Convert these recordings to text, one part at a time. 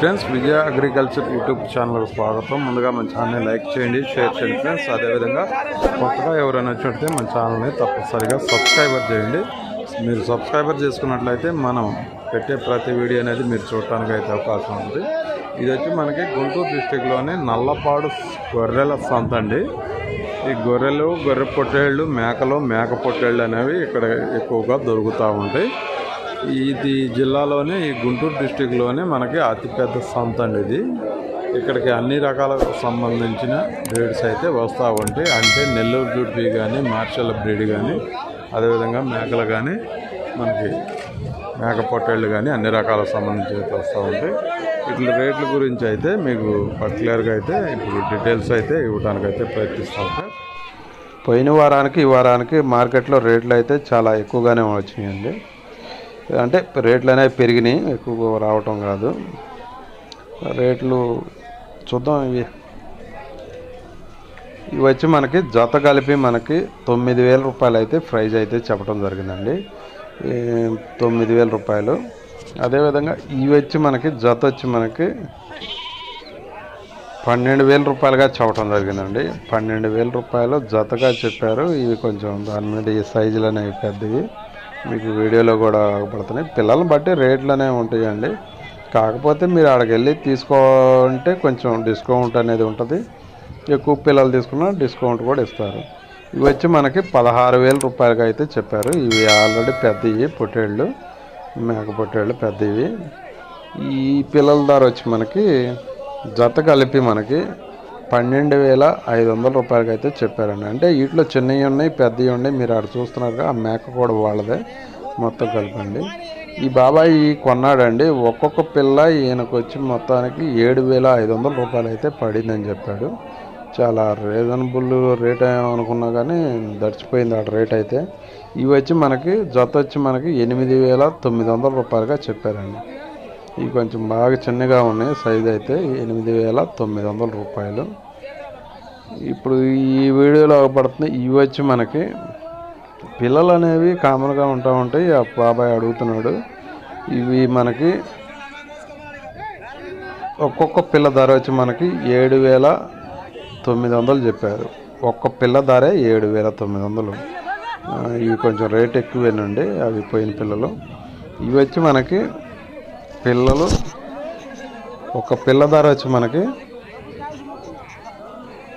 Friends విజయ agriculture YouTube ఛానల్కి స్వాగతం. ముందుగా మన ఛానల్ని లైక్ చేయండి షేర్ చేయండి ఫ్రెండ్స్. అదేవిధంగా కొత్తగా ఎవరైనా వచ్చినట్లయితే మన ఛానల్ని తప్పనిసరిగా సబ్స్క్రైబర్ చేయండి. మీరు సబ్స్క్రైబర్ చేసుకున్నట్లయితే మనం పెట్టే ప్రతి వీడియో అనేది మీరు చూడటానికి అయితే అవకాశం ఉంది ఇది వచ్చి మనకి గుంటూరు డిస్టిక్లోని నల్లపాడు గొర్రెల సంత అండి. ఈ గొర్రెలు గొర్రె పొట్టేళ్ళు మేకలు మేక పొట్టేళ్ళు అనేవి ఇక్కడ ఎక్కువగా దొరుకుతూ ఉంటాయి. ఇది జిల్లాలోనే ఈ గుంటూరు డిస్టిక్లోనే మనకి అతిపెద్ద సంత అండి ఇది ఇక్కడికి అన్ని రకాలకు సంబంధించిన బ్రీడ్స్ అయితే వస్తూ ఉంటాయి. అంటే నెల్లూరు జుడ్పి కానీ మార్షల్ బ్రీడ్ కానీ అదేవిధంగా మేకలు కానీ మనకి మేక పొట్టేళ్ళు కానీ అన్ని రకాలకు సంబంధించి అయితే వస్తూ ఉంటాయి. ఇట్లా రేట్ల గురించి అయితే మీకు పర్టికులర్గా అయితే ఇప్పుడు డీటెయిల్స్ అయితే ఇవ్వడానికి అయితే ప్రయత్నిస్తాం సార్. పోయిన వారానికి ఈ వారానికి మార్కెట్లో రేట్లు అయితే చాలా ఎక్కువగానే వచ్చినాయండి. అంటే రేట్లు అనేవి పెరిగినాయి ఎక్కువ రావటం కాదు. రేట్లు చూద్దాం ఇవి. ఇవి వచ్చి మనకి జత కలిపి మనకి తొమ్మిది వేల రూపాయలు అయితే ప్రైజ్ అయితే చెప్పడం జరిగిందండి. తొమ్మిది వేల రూపాయలు. అదేవిధంగా ఇవి వచ్చి మనకి జత వచ్చి మనకి పన్నెండు వేల రూపాయలుగా చెప్పడం జరిగిందండి. పన్నెండు వేల రూపాయలు జతగా చెప్పారు. ఇవి కొంచెం దాని మీద ఈ సైజులు అనేవి పెద్దవి. మీకు వీడియోలో కూడా పడుతున్నాయి. పిల్లలను బట్టి రేట్లు అనేవి ఉంటాయండి. కాకపోతే మీరు అక్కడికి వెళ్ళి తీసుకోంటే కొంచెం డిస్కౌంట్ అనేది ఉంటుంది. ఎక్కువ పిల్లలు తీసుకున్నా డిస్కౌంట్ కూడా ఇస్తారు. ఇవి వచ్చి మనకి పదహారు వేల రూపాయలకి అయితే చెప్పారు. ఇవి ఆల్రెడీ పెద్దవి పొట్టేళ్ళు మేక పొట్టేళ్ళు పెద్దవి. ఈ పిల్లల ధర వచ్చి మనకి జత కలిపి మనకి పన్నెండు వేల ఐదు వందల రూపాయలకి అయితే చెప్పారండి. అంటే వీటిలో చిన్నవి ఉన్నాయి పెద్దవి ఉన్నాయి. మీరు అక్కడ చూస్తున్నారుగా ఆ మేక కూడా వాళ్ళదే మొత్తం కలిపండి. ఈ బాబాయ్ కొన్నాడండి. ఒక్కొక్క పిల్ల ఈయనకు వచ్చి మొత్తానికి ఏడు వేల ఐదు వందల రూపాయలు అయితే పడిందని చెప్పాడు. చాలా రీజనబుల్ రేట్ అనుకున్నా కానీ దడిచిపోయింది ఆ రేట్ అయితే. ఇవి వచ్చి మనకి జత వచ్చి మనకి ఎనిమిది వేల తొమ్మిది వందల రూపాయలుగా చెప్పారండి. ఇవి కొంచెం బాగా చిన్నగా ఉన్నాయి. సైజ్ అయితే ఎనిమిది వేల తొమ్మిది వందల రూపాయలు. ఇప్పుడు ఈ వీడియోలో పడుతుంది. ఇవి వచ్చి మనకి పిల్లలు అనేవి కామన్గా ఉంటా ఉంటాయి. ఆ బాబాయ్ అడుగుతున్నాడు. ఇవి మనకి ఒక్కొక్క పిల్ల ధర వచ్చి మనకి ఏడు వేల తొమ్మిది వందలు చెప్పారు. ఒక్క పిల్ల ధరే ఏడు వేల తొమ్మిది వందలు. ఇవి కొంచెం రేట్ ఎక్కువేనండి. అవి పోయిన పిల్లలు. ఇవి వచ్చి మనకి పిల్లలు ఒక పిల్ల ధర వచ్చి మనకి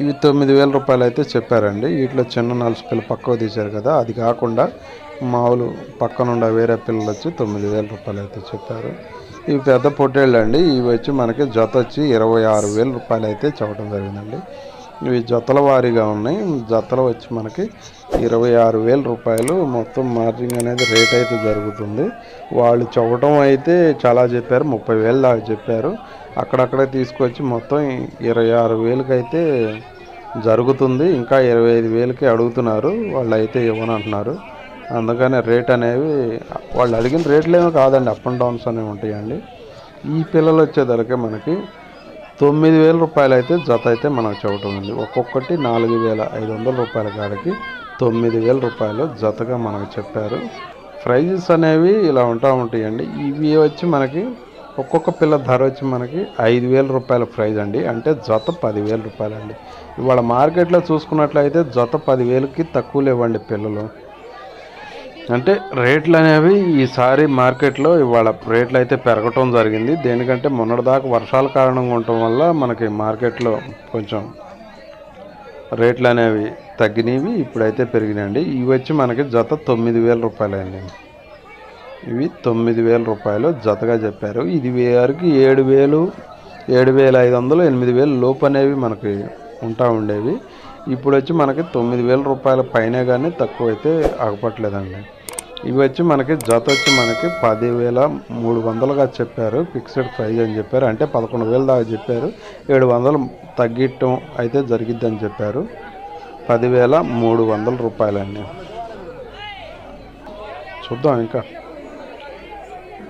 ఇవి తొమ్మిది వేల రూపాయలు అయితే చెప్పారండి. వీటిలో చిన్న నలుసు పిల్ల పక్కకు తీశారు కదా. అది కాకుండా మామూలు పక్కనుండ వేరే పిల్లలు వచ్చి తొమ్మిది వేల రూపాయలు అయితే చెప్పారు. ఇవి పెద్ద పొట్టేళ్ళు అండి ఇవి వచ్చి మనకి జత వచ్చి ఇరవై ఆరు వేల రూపాయలు అయితే చెప్పడం జరిగిందండి. ఇవి జతల వారీగా ఉన్నాయి. జతలు వచ్చి మనకి ఇరవై ఆరు వేల రూపాయలు. మొత్తం మార్జింగ్ అనేది రేట్ అయితే జరుగుతుంది. వాళ్ళు చెప్పడం అయితే చాలా చెప్పారు. ముప్పై వేలు దాకా చెప్పారు. అక్కడక్కడే తీసుకొచ్చి మొత్తం ఇరవై ఆరు వేలకైతే జరుగుతుంది. ఇంకా ఇరవై ఐదు వేలకి అడుగుతున్నారు. వాళ్ళు అయితే ఇవ్వనంటున్నారు. అందుకనే రేట్ అనేవి వాళ్ళు అడిగిన రేట్లు ఏమో కాదండి. అప్ అండ్ డౌన్స్ అనేవి ఉంటాయండి. ఈ పిల్లలు వచ్చేసరికి మనకి తొమ్మిది వేల రూపాయలు అయితే జత అయితే మనకు చెప్పటం ఉంది. ఒక్కొక్కటి నాలుగు వేల ఐదు వందల రూపాయల కాడికి తొమ్మిది వేల రూపాయలు జతగా మనకు చెప్పారు. ప్రైజెస్ అనేవి ఇలా ఉంటా ఉంటాయండి. ఇవి వచ్చి మనకి ఒక్కొక్క పిల్ల ధర వచ్చి మనకి ఐదు వేల రూపాయల ప్రైజ్ అండి. అంటే జత పదివేల రూపాయలండి. ఇవాళ మార్కెట్లో చూసుకున్నట్లయితే జత పదివేలకి తక్కువ లేవండి పిల్లలు. అంటే రేట్లు అనేవి ఈసారి మార్కెట్లో ఇవాళ రేట్లు అయితే పెరగటం జరిగింది. దేనికంటే మొన్నటిదాకా వర్షాల కారణంగా ఉండటం వల్ల మనకి మార్కెట్లో కొంచెం రేట్లు అనేవి తగ్గినవి ఇప్పుడైతే పెరిగినాయండి. ఇవి వచ్చి మనకి జత తొమ్మిది వేల రూపాయలండి. ఇవి తొమ్మిది వేల రూపాయలు జతగా చెప్పారు. ఇది వరకు ఏడు వేలు ఏడు వేల ఐదు వందలు ఎనిమిది వేలు లోపు అనేవి మనకి ఉంటా ఉండేవి. ఇప్పుడు వచ్చి మనకి తొమ్మిది వేల రూపాయల పైన కానీ తక్కువ అయితే ఆగపట్లేదండి ఇవి వచ్చి మనకి జత వచ్చి మనకి పదివేల మూడు వందలుగా చెప్పారు. ఫిక్స్డ్ ప్రైజ్ అని చెప్పారు. అంటే పదకొండు వేలు దాకా చెప్పారు. ఏడు వందలు తగ్గిట్టం అయితే జరిగిద్దని చెప్పారు. పదివేల మూడు వందల రూపాయలండి. చూద్దాం ఇంకా.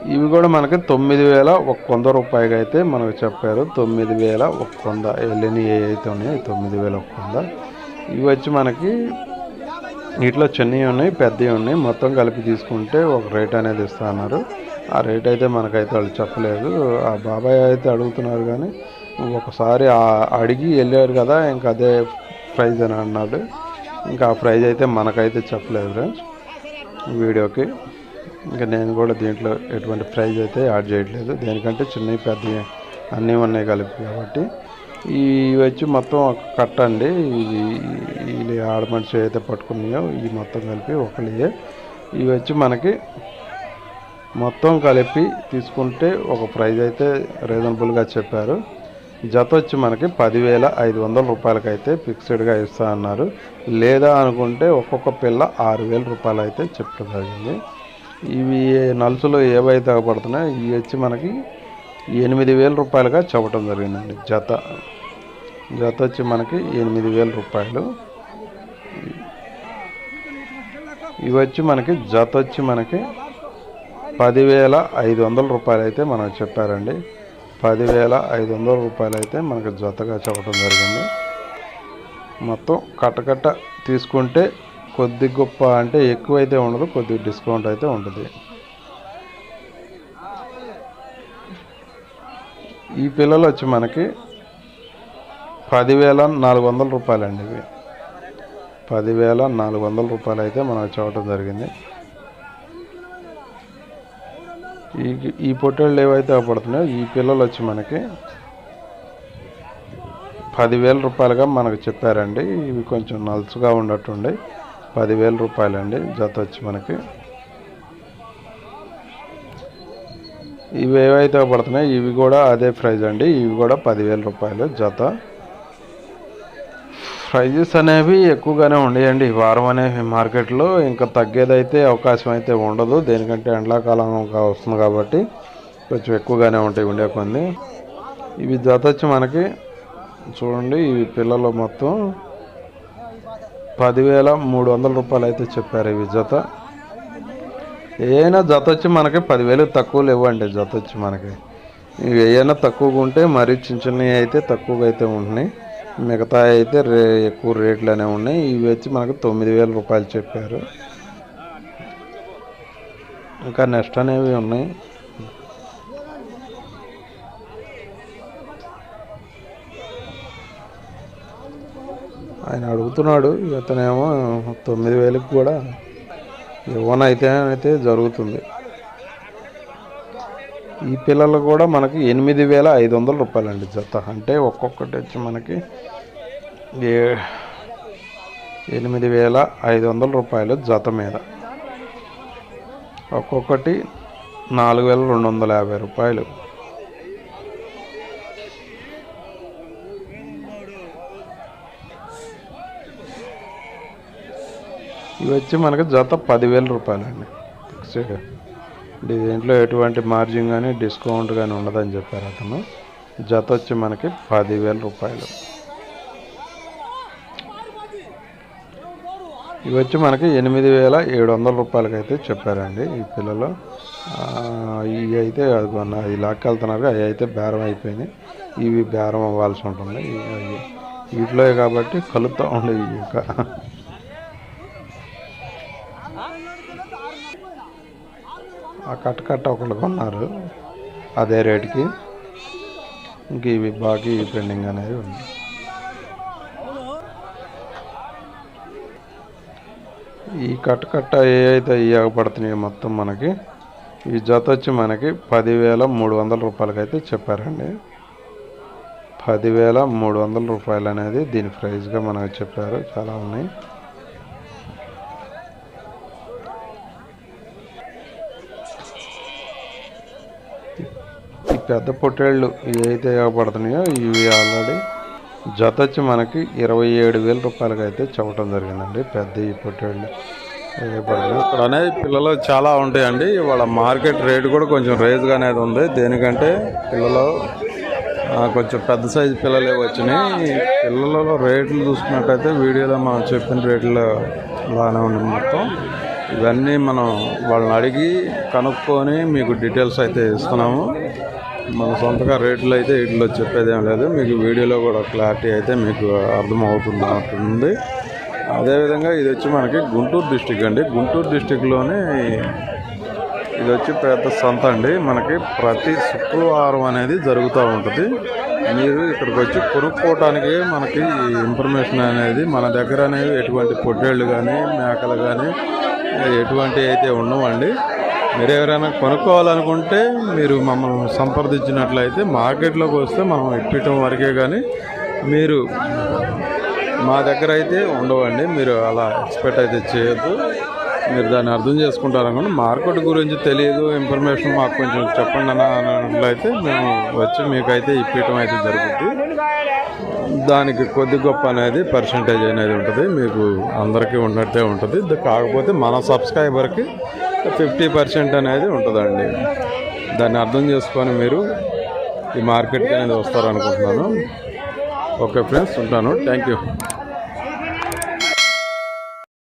ఇవి కూడా మనకి తొమ్మిది వేల ఒక వంద రూపాయలు అయితే మనకు చెప్పారు. తొమ్మిది వేల ఒక వంద. వెళ్ళిన ఏ అయితే ఉన్నాయో తొమ్మిది వేల ఒక వంద. ఇవి వచ్చి మనకి వీటిలో చిన్నవి ఉన్నాయి పెద్దవి ఉన్నాయి. మొత్తం కలిపి తీసుకుంటే ఒక రేట్ అనేది ఇస్తా అన్నారు. ఆ రేట్ అయితే మనకైతే వాళ్ళు చెప్పలేదు. ఆ బాబాయ్ అయితే అడుగుతున్నారు కానీ ఒకసారి అడిగి వెళ్ళారు కదా ఇంకా అదే ప్రైజ్ అని అన్నాడు. ఇంకా ఆ ప్రైజ్ అయితే మనకైతే చెప్పలేదు ఫ్రెండ్స్. వీడియోకి ఇంకా నేను కూడా దీంట్లో ఎటువంటి ప్రైజ్ అయితే యాడ్ చేయట్లేదు. దేనికంటే చిన్నవి పెద్దవి అన్నీ ఉన్నాయి కలిపి కాబట్టి. ఇవి వచ్చి మొత్తం ఒక కట్ట అండి. ఇవి ఆడమనిషి అయితే పట్టుకున్నాయో ఇవి మొత్తం కలిపి ఒకళ్ళే ఇవి వచ్చి మనకి మొత్తం కలిపి తీసుకుంటే ఒక ప్రైజ్ అయితే రీజనబుల్గా చెప్పారు. జత వచ్చి మనకి పదివేల ఐదు వందల రూపాయలకి అయితే ఫిక్స్డ్గా ఇస్తా అన్నారు. లేదా అనుకుంటే ఒక్కొక్క పిల్ల ఆరు వేల రూపాయలు అయితే చెప్పడం జరిగింది. ఇవి నలుసులో ఏవైతే పడుతున్నాయో ఇవి వచ్చి మనకి ఎనిమిది వేల రూపాయలుగా చెప్పడం జరిగిందండి. జత. జత వచ్చి మనకి ఎనిమిది వేల రూపాయలు. ఇవి వచ్చి మనకి జత వచ్చి మనకి పదివేల ఐదు వందల రూపాయలు అయితే మనకు చెప్పారండి. పదివేల ఐదు వందల రూపాయలు అయితే మనకు జతగా చెప్పడం జరిగింది. మొత్తం కట్టకట్ట తీసుకుంటే కొద్ది గొప్ప అంటే ఎక్కువ అయితే ఉండదు కొద్ది డిస్కౌంట్ అయితే ఉంటుంది ఈ పిల్లలు వచ్చి మనకి పదివేల నాలుగు వందల రూపాయలండి ఇవి. పదివేల నాలుగు వందల రూపాయలు అయితే మనకు చూడటం జరిగింది. ఈ ఈ పొట్టేళ్ళు ఏవైతే పడుతున్నాయో ఈ పిల్లలు వచ్చి మనకి పదివేల రూపాయలుగా మనకు చెప్పారండి. ఇవి కొంచెం నలుసుగా ఉన్నట్టుండి పదివేల రూపాయలండి జత వచ్చి మనకి. ఇవి ఏవైతే పడుతున్నాయి ఇవి కూడా అదే ప్రైజ్ అండి. ఇవి కూడా పదివేల రూపాయలు జత. ప్రైజెస్ అనేవి ఎక్కువగానే ఉండేయండి. ఈ వారం అనేవి మార్కెట్లో ఇంకా తగ్గేదైతే అవకాశం అయితే ఉండదు. దేనికంటే ఎండాకాలం వస్తుంది కాబట్టి కొంచెం ఎక్కువగానే ఉంటాయి ఉండే కొన్ని. ఇవి జత వచ్చి మనకి చూడండి ఇవి పిల్లలు మొత్తం పదివేల మూడు వందల రూపాయలు అయితే చెప్పారు ఇవి జత. ఏదైనా జత వచ్చి మనకి పదివేలు తక్కువలు ఇవ్వండి జత వచ్చి మనకి. ఇవి ఏమైనా తక్కువగా ఉంటే మరీ చిన్న చిన్నవి అయితే తక్కువగా అయితే ఉంటున్నాయి. మిగతా అయితే రే ఎక్కువ రేట్లోనే ఉన్నాయి. ఇవి వచ్చి మనకు తొమ్మిది వేల రూపాయలు చెప్పారు. ఇంకా నెక్స్ట్ అనేవి ఉన్నాయి. ఆయన అడుగుతున్నాడు ఇతనేమో తొమ్మిది వేలకు కూడా యువన అయితే జరుగుతుంది. ఈ పిల్లలు కూడా మనకి ఎనిమిది వేల ఐదు వందల రూపాయలండి జత. అంటే ఒక్కొక్కటి వచ్చి మనకి ఏ- ఎనిమిది వేల ఐదు వందల రూపాయలు జత మీద. ఒక్కొక్కటి నాలుగు వేల రెండు వందల యాభై రూపాయలు. ఇవి వచ్చి మనకి జత పదివేల రూపాయలండి. ఫిక్స్డ్ దీంట్లో ఎటువంటి మార్జిన్ కానీ డిస్కౌంట్ కానీ ఉండదని చెప్పారు అతను. జత వచ్చి మనకి పదివేల రూపాయలు. ఇవి వచ్చి మనకి ఎనిమిది వేల ఏడు వందల రూపాయలకి అయితే చెప్పారండి ఈ పిల్లలు. ఇవి అయితే అది మన ఈ లాక్కెళ్తున్నారు అవి అయితే బేరం అయిపోయినాయి. ఇవి బేరం అవ్వాల్సి ఉంటుంది. వీటిలో కాబట్టి కలుపుతూ ఉండేవి ఇంకా. కట్ట కట్ట ఒకళ్ళు కొన్నారు. అదే రేటుకి. ఇంక ఇవి బాకీ పెండింగ్ అనేది ఉంది. ఈ కట్ట కట్ట ఏ అయితే ఇవ్వబడుతున్నాయో మొత్తం మనకి ఈ జత వచ్చి మనకి పదివేల మూడు వందల రూపాయలకి అయితే చెప్పారండి. పదివేల మూడు వందల రూపాయలు అనేది దీని ప్రైస్గా మనకు చెప్పారు. చాలా ఉన్నాయి. పెద్ద పొట్టేళ్ళు ఏవైతే ఇవ్వబడుతున్నాయో ఇవి ఆల్రెడీ జత వచ్చి మనకి ఇరవై ఏడు వేల రూపాయలకి అయితే చెప్పడం జరిగిందండి. పెద్ద ఈ పొట్టేళ్ళు ఏవే ఇక్కడ అనేది పిల్లలు చాలా ఉంటాయండి. వాళ్ళ మార్కెట్ రేట్ కూడా కొంచెం రేజ్గా అనేది ఉంది. దేనికంటే పిల్లలు కొంచెం పెద్ద సైజు పిల్లలే వచ్చినాయి. పిల్లలలో రేట్లు చూసుకున్నట్టయితే వీడియోలో మనం చెప్పిన రేట్లు బాగానే ఉంది మొత్తం. ఇవన్నీ మనం వాళ్ళని అడిగి కనుక్కొని మీకు డీటెయిల్స్ అయితే ఇస్తున్నాము. మన సొంతగా రేట్లు అయితే వీటిలో చెప్పేది ఏం లేదు. మీకు వీడియోలో కూడా క్లారిటీ అయితే మీకు అర్థమవుతుంది అదేవిధంగా ఇది వచ్చి మనకి గుంటూరు డిస్టిక్ అండి. గుంటూరు డిస్టిక్లోనే ఇది వచ్చి పెద్ద సంత అండి. మనకి ప్రతి శుక్రవారం అనేది జరుగుతూ ఉంటుంది. మీరు ఇక్కడికి వచ్చి కొనుక్కోవటానికి మనకి ఇన్ఫర్మేషన్ అనేది మన దగ్గర అనేవి ఎటువంటి పొట్టేళ్ళు కానీ మేకలు కానీ ఎటువంటి అయితే ఉండవండి. మీరు ఎవరైనా కొనుక్కోవాలనుకుంటే మీరు మమ్మల్ని సంప్రదించినట్లయితే మార్కెట్లోకి వస్తే మనం ఇప్పించడం వరకే కానీ మీరు మా దగ్గర అయితే ఉండవండి. మీరు అలా ఎక్స్పెక్ట్ అయితే చేయొద్దు. మీరు దాన్ని అర్థం చేసుకుంటారు మార్కెట్ గురించి తెలియదు ఇన్ఫర్మేషన్ మాకు కొంచెం చెప్పండి అన్న అన్నట్లయితే మేము వచ్చి మీకైతే ఇప్పించడం అయితే జరుగుద్ది. దానికి కొద్ది గొప్ప అనేది పర్సంటేజ్ అనేది ఉంటుంది. మీకు అందరికీ ఉన్నట్టే ఉంటుంది. కాకపోతే మన సబ్స్క్రైబర్కి ఫిఫ్టీ పర్సెంట్ అనేది ఉంటుందండి. దాన్ని అర్థం చేసుకొని మీరు ఈ మార్కెట్కి అనేది వస్తారనుకుంటున్నాను. ఓకే ఫ్రెండ్స్ ఉంటాను. Thank you.